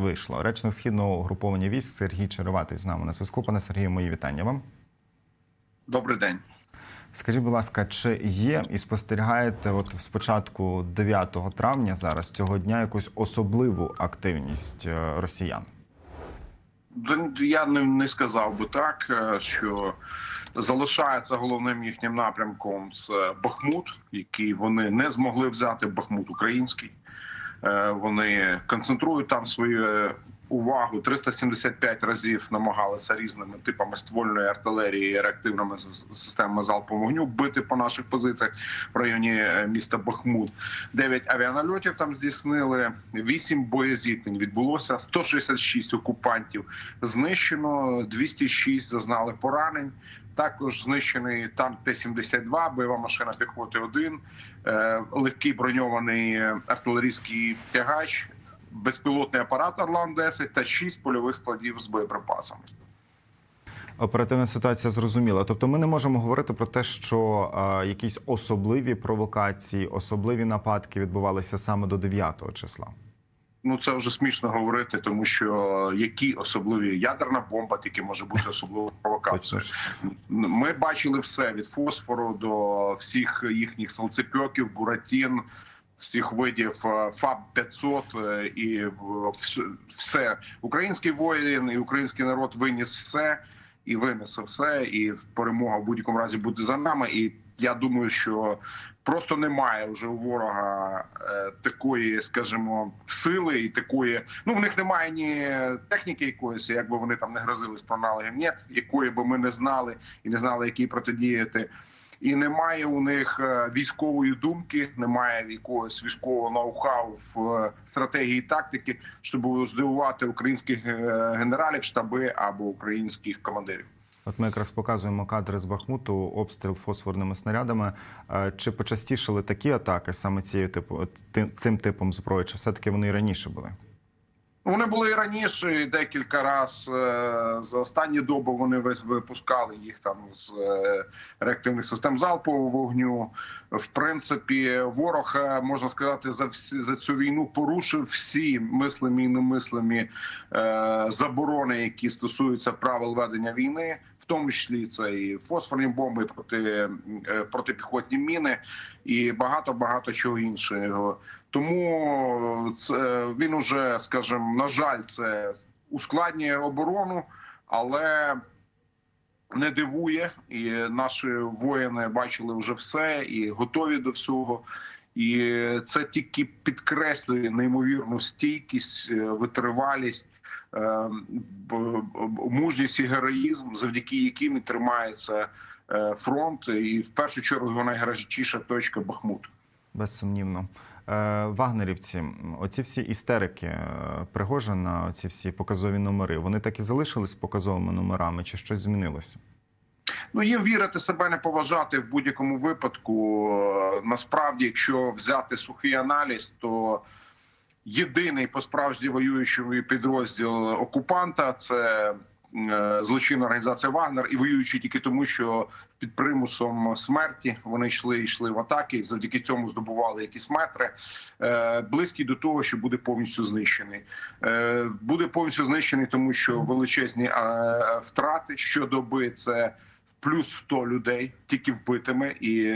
вийшло. Речник східного угруповання військ Сергій Череватий з нами на зв'язку. Пане Сергію, мої вітання вам. Добрий день. Скажіть, будь ласка, чи є і спостерігаєте от спочатку 9 травня зараз цього дня якусь особливу активність е, росіян? Я не, сказав би так, е, що залишається головним їхнім напрямком це Бахмут, який вони не змогли взяти Бахмут український. Е, Вони концентрують там свою увагу 375 разів намагалися різними типами ствольної артилерії і реактивними системами залпового вогню бити по наших позиціях в районі е, міста Бахмут. 9 авіанальотів там здійснили, 8 боєзіткнень відбулося, 166 окупантів знищено, 206 зазнали поранень. Також знищений танк Т-72, бойова машина піхоти 1, е, легкий броньований артилерійський тягач, безпілотний апарат Орлан-10 та 6 польових складів з боєприпасами. Оперативна ситуація зрозуміла. Тобто, ми не можемо говорити про те, що е, якісь особливі провокації, особливі нападки відбувалися саме до 9 числа. Ну це вже смішно говорити, тому що які особливі ядерна бомба, тільки може бути особливою провокацією. Ми бачили все від фосфору до всіх їхніх салцепьоків, буратін, всіх видів е, ФАБ 500 е, і все. Український воїн і український народ виніс все і винесе все. І перемога в будь-якому разі буде за нами. І я думаю, що просто немає вже у ворога е, такої, скажімо, сили і такої. Ну в них немає ні техніки якоїсь, якби вони там не грозились про аналогів, ні, якої би ми не знали і не знали, якій протидіяти. І немає у них е, військової думки, немає якогось військового ноу-хау в е, стратегії тактики, щоб здивувати українських е, генералів, штаби або українських командирів. От ми якраз показуємо кадри з Бахмуту, обстріл фосфорними снарядами. Е, Чи почастішали такі атаки саме цією типу ти- цим типом зброї? Чи все таки вони і раніше були? Вони були і раніше декілька разів за останні доби. Вони випускали їх там з е, реактивних систем залпового вогню. В принципі, ворог е, можна сказати за всі за цю війну порушив всі мислимі і немислимі е, заборони, які стосуються правил ведення війни. Тому числі це і фосфорні бомби, проти е, протипіхотні міни, і багато багато чого іншого. Тому це він уже, скажімо, на жаль, це ускладнює оборону, але не дивує. І наші воїни бачили вже все і готові до всього. І це тільки підкреслює неймовірну стійкість, е, витривалість, мужність і героїзм, завдяки яким і тримається е, фронт, і в першу чергу найгарячіша точка Бахмут. Безсумнівно. Е, Вагнерівці, оці всі істерики е, Пригожина, оці всі показові номери, вони так і залишились показовими номерами, чи щось змінилося? Ну, їм вірити себе не поважати в будь-якому випадку. Насправді, якщо взяти сухий аналіз, то єдиний по справжній воюючий підрозділ окупанта це е, злочинна організація Вагнер, і воюючи тільки тому, що під примусом смерті вони йшли йшли в атаки, завдяки цьому здобували якісь метри. Е, Близький до того, що буде повністю знищений. Е, Буде повністю знищений, тому що величезні втрати щодоби це плюс 100 людей тільки вбитими і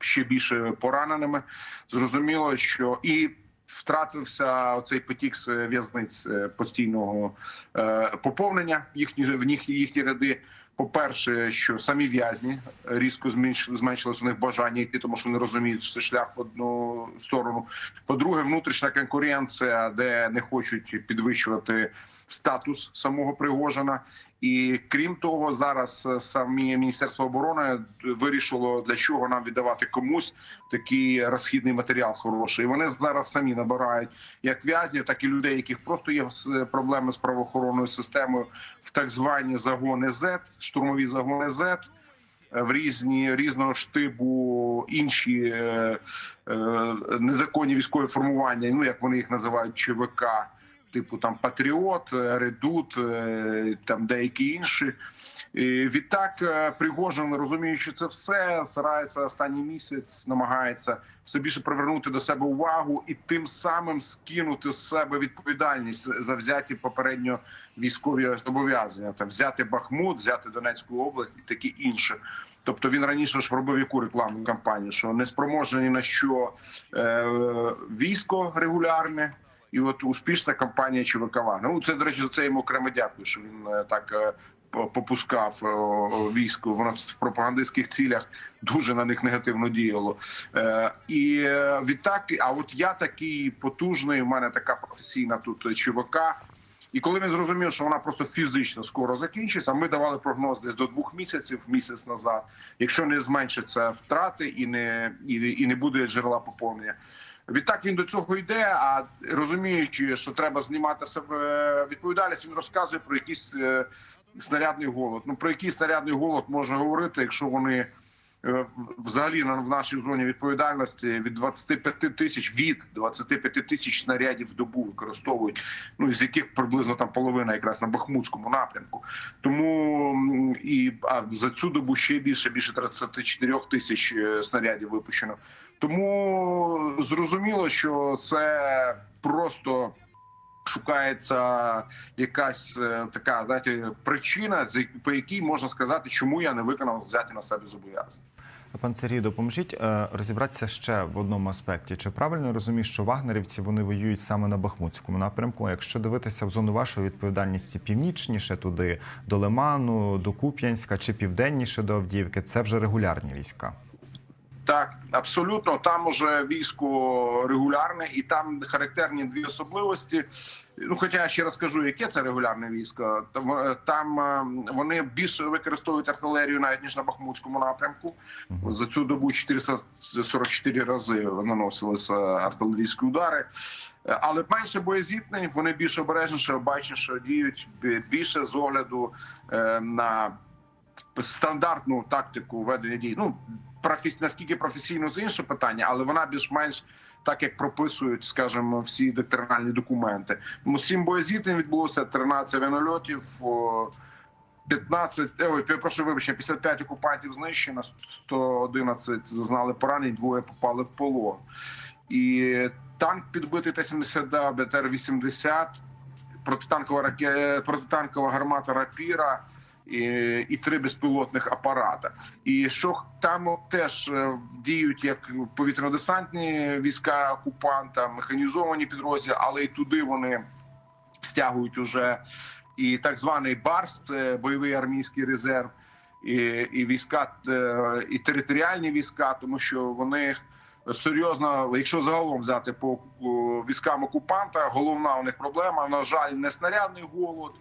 ще більше пораненими. Зрозуміло, що і втратився цей потік з в'язниць е, постійного е, поповнення їхні в них їхні ряди. По-перше, що самі в'язні різко зменш- зменшилось у них бажання йти, тому що вони розуміють, що це шлях в одну сторону. По-друге, внутрішня конкуренція, де не хочуть підвищувати статус самого Пригожина. І крім того, зараз е, самі міністерство оборони вирішило для чого нам віддавати комусь такий розхідний матеріал хороший. І вони зараз самі набирають як в'язнів, так і людей, яких просто є проблеми з правоохоронною системою в так звані загони Z, штурмові загони Z. е, В різні різного штибу інші е, е, незаконні військові формування, ну як вони їх називають, ЧВК, типу там Патріот, е, Редут, е, там деякі інші. І відтак е, Пригожин, розуміючи це все, старається останній місяць, намагається все більше привернути до себе увагу і тим самим скинути з себе відповідальність за взяті попередньо військові зобов'язання, там взяти Бахмут, взяти Донецьку область і таке інше. Тобто він раніше ж робив яку рекламну кампанію, що не спроможний ні на що е, військо регулярне. І от успішна кампанія Вагнер. Ну це до речі, за це йому окремо дякую, що він е, так е, по- попускав е, військо. В пропагандистських цілях дуже на них негативно діяло. І відтак, а от я такий потужний. У мене така професійна тут ЧВК. І коли він зрозумів, що вона просто фізично скоро закінчиться, ми давали прогноз десь до двох місяців, місяць назад. Якщо не зменшаться втрати і не і, і не буде джерела поповнення. Відтак він до цього йде. А розуміючи, що треба знімати себе відповідальність, він розказує про якийсь е, снарядний голод. Ну про який снарядний голод можна говорити, якщо вони е, взагалі на- в нашій зоні відповідальності від 25 тисяч від 25 тисяч снарядів в добу використовують. Ну з яких приблизно там половина якраз на Бахмутському напрямку. Тому і а за цю добу ще більше більше 34 тисяч е, снарядів випущено. Тому зрозуміло, що це просто шукається якась е, така знаєте, причина, по якій можна сказати, чому я не виконав взяти на себе зобов'язання. Пан Сергій, допоможіть е, розібратися ще в одному аспекті. Чи правильно я розумію, що вагнерівці вони воюють саме на Бахмутському напрямку? Якщо дивитися в зону вашої відповідальності північніше туди, до Лиману, до Куп'янська чи південніше до Авдіївки, це вже регулярні війська. Так, абсолютно. Там уже військо регулярне, і там характерні дві особливості. Ну, хоча я ще раз кажу, яке це регулярне військо. Там, е, е, вони більше використовують артилерію навіть ніж на Бахмутському напрямку. За цю добу 444 рази наносилися артилерійські удари. Але менше боєзіткнень, вони більш обережніше, обачніше діють більше з огляду е, на стандартну тактику ведення дій. Ну професі... наскільки професійно це інше питання, але вона більш-менш так як прописують, скажімо, всі доктринальні документи. Тому сім боєзіткнень відбулося 13 авіанольотів. о, 15, е, ой, прошу вибачення, 55 окупантів знищено, 111 зазнали поранень, двоє попали в полон. І танк підбитий Т-72, БТР-80, протитанкова раке... протитанкова гармата Рапіра і, і три безпілотних апарата. І що там теж е, діють як повітряно-десантні війська окупанта, механізовані підрозділи, але і туди вони стягують уже і так званий БАРС, це бойовий армійський резерв, і, і війська е, і територіальні війська, тому що вони серйозно, якщо загалом взяти по військам окупанта, головна у них проблема, на жаль, не снарядний голод.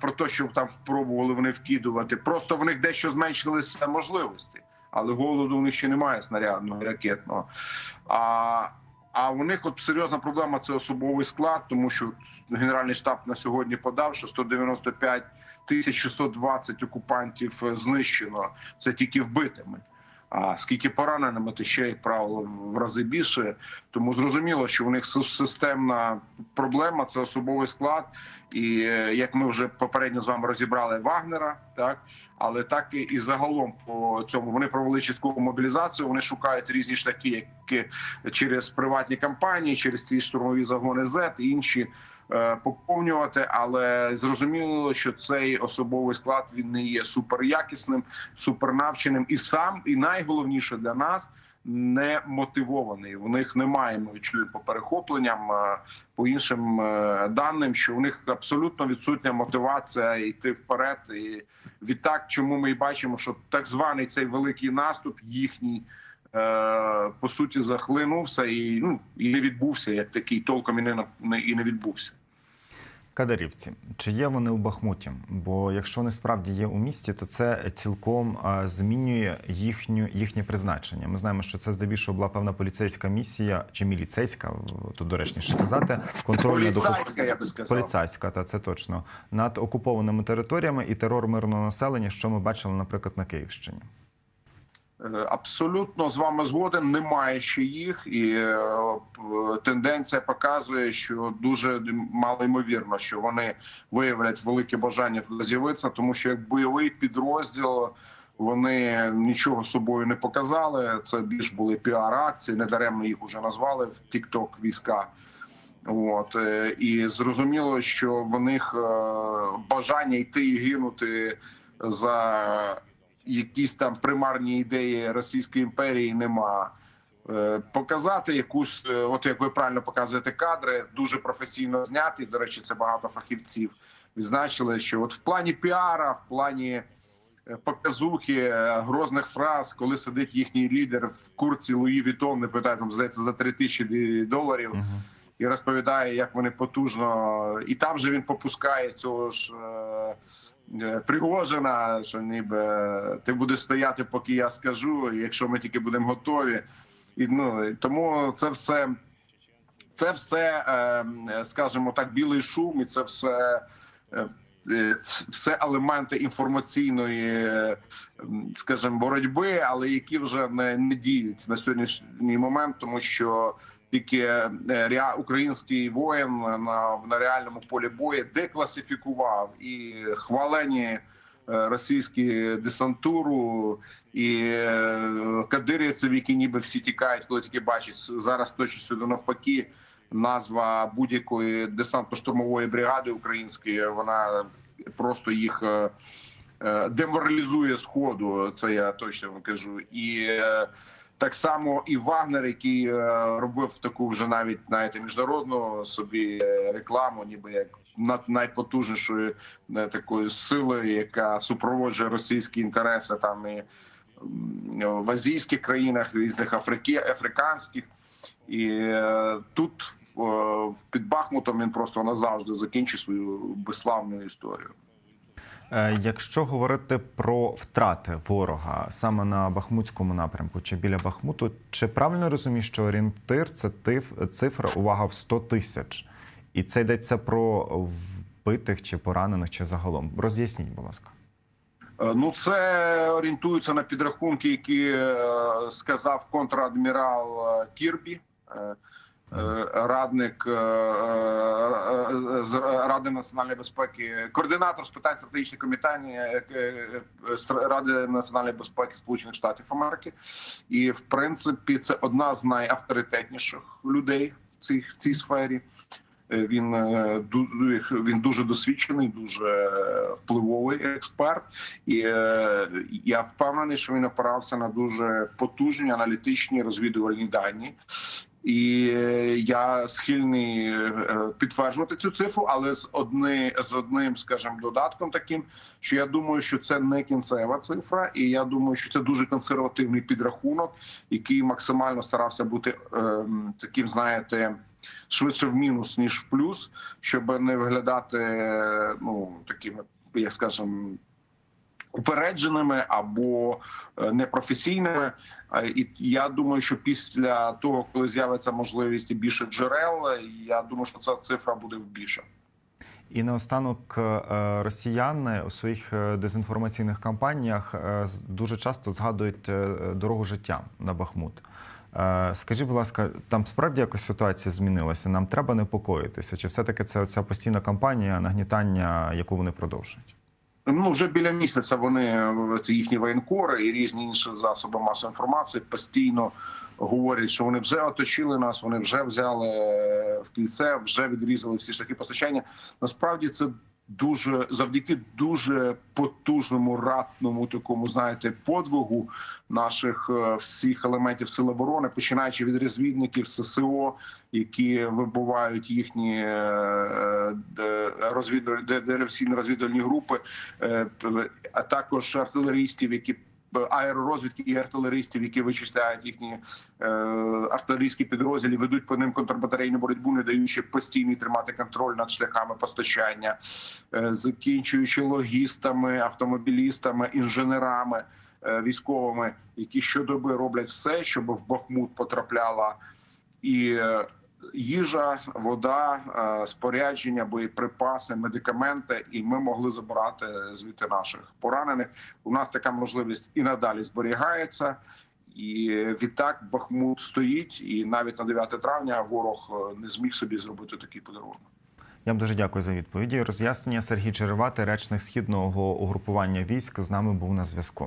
Про те, що там спробували вони вкидувати, просто в них дещо зменшилися можливості, але голоду у них ще немає снарядного і ракетного. А а у них от серйозна проблема це особовий склад, тому що генеральний штаб на сьогодні подав, що 195 тисяч 620 окупантів е, знищено. Це тільки вбитими. А скільки пораненими, то ще як правило в рази більше. Тому зрозуміло, що у них системна проблема це особовий склад. І е, як ми вже попередньо з вами розібрали Вагнера, так але так і- загалом по цьому вони провели часткову мобілізацію. Вони шукають різні шляхи, які через приватні компанії, через ці штурмові загони Z і інші поповнювати. Але зрозуміло, що цей особовий склад він не є суперякісним, супернавченим і сам, і найголовніше для нас. Не мотивований. У них немає ми чуємо по перехопленням, е, по іншим е, даним, що у них абсолютно відсутня мотивація йти вперед. І відтак, чому ми і бачимо, що так званий цей великий наступ їхній е, по суті захлинувся і ну і не відбувся як такий толком і не і не відбувся. Кадарівці, чи є вони у Бахмуті? Бо якщо вони справді є у місті, то це цілком змінює їхню їхнє призначення. Ми знаємо, що це здебільшого була певна поліцейська місія чи міліцейська, тут доречніше казати, контрольна до Поліцайська, я би сказав. поліцейська, та це точно над окупованими територіями і терор мирного населення, що ми бачили, наприклад, на Київщині. Е, Абсолютно з вами згоден. Немає ще їх, і е, тенденція показує, що дуже мало ймовірно, що вони виявлять велике бажання туди з'явитися, тому що як бойовий підрозділ вони нічого собою не показали. Це більш були піар-акції, недаремно їх вже назвали в TikTok війська. От е, і зрозуміло, що в них бажання йти і гинути за якісь там примарні ідеї Російської імперії нема. Е, Показати якусь, е, от як ви правильно показуєте кадри, дуже професійно зняті. До речі, це багато фахівців відзначили, що от в плані піара, в плані е, показухи, грозних фраз, коли сидить їхній лідер в курці Луї Вітон, не питає, там здається за 3 тисячі доларів і розповідає, як вони потужно, і там же він попускає цього ж Пригожина, що ніби е, ти будеш стояти, поки я скажу, якщо ми тільки будемо готові. І ну тому це все. Це все, е, скажімо так, білий шум, і це все, е, е, все елементи інформаційної, е, скажімо, боротьби, але які вже не, не діють на сьогоднішній момент, тому що тільки е, український воїн на, на реальному полі бою декласифікував і хвалені е, російські десантуру і е, кадирівців, які ніби всі тікають, коли тільки бачать зараз точно сюди навпаки. Назва будь-якої десантно-штурмової бригади української вона просто їх деморалізує з ходу. Це я точно вам кажу. І так само і Вагнер, який е, робив таку вже навіть знаєте, міжнародну собі е, рекламу, ніби як над найпотужнішою е, такою силою, яка супроводжує російські інтереси там і в азійських країнах, різних африки, африканських. І тут під Бахмутом він просто назавжди закінчить свою безславну історію. Е, Якщо говорити про втрати ворога саме на Бахмутському напрямку чи біля Бахмуту, чи правильно розумію, що орієнтир це цифра увага в 100 тисяч? І це йдеться про вбитих чи поранених, чи загалом? Роз'ясніть, будь ласка. Е, Ну, це орієнтується на підрахунки, які е, сказав контрадмірал Кірбі, радник е, е, з Ради національної безпеки, координатор з питань е, е, Ради національної безпеки Сполучених Штатів Америки. І в принципі, це одна з найавторитетніших людей в цій, в цій сфері. Е, Він е, він дуже досвідчений, дуже впливовий експерт, і е, я впевнений, що він опирався на дуже потужні аналітичні розвідувальні дані. І е, я схильний е, підтверджувати цю цифру, але з одни з одним, скажімо, додатком таким, що я думаю, що це не кінцева цифра, і я думаю, що це дуже консервативний підрахунок, який максимально старався бути ем, таким, знаєте, швидше в мінус ніж в плюс, щоб не виглядати е, ну такими, як скажемо, упередженими або е, непрофесійними. Е, І я думаю, що після того, коли з'явиться можливість більше джерел, е, я думаю, що ця цифра буде більша. І наостанок росіяни у своїх дезінформаційних кампаніях дуже часто згадують дорогу життя на Бахмут. Скажіть, будь ласка, там справді якось ситуація змінилася? Нам треба непокоїтися? Чи все-таки це ця постійна кампанія нагнітання, яку вони продовжують? Ну вже біля місяця вони їхні воєнкори і різні інші засоби масової інформації постійно говорять, що вони вже оточили нас, вони вже взяли е, в кільце, вже відрізали всі шляхи постачання. Насправді це дуже завдяки дуже потужному ратному такому, знаєте, подвигу наших е, всіх елементів сил оборони, починаючи від розвідників ССО, які вибувають їхні розвідувальні диверсійно розвідувальні групи, е, п- а також артилерістів, які аеророзвідки і артилеристів, які вичисляють їхні е, артилерійські підрозділи, ведуть по ним контрбатарейну боротьбу, не даючи постійно тримати контроль над шляхами постачання, е, закінчуючи логістами, автомобілістами, інженерами. е, Військовими, які щодоби роблять все, щоб в Бахмут потрапляла і їжа, вода, е, спорядження, боєприпаси, медикаменти, і ми могли забирати звідти наших поранених. У нас така можливість і надалі зберігається. І відтак Бахмут стоїть, і навіть на 9 травня ворог е, не зміг собі зробити такий подарунок. Я вам дуже дякую за відповіді. Роз'яснення Сергій Черевати, речник східного угрупування військ, з нами був на зв'язку.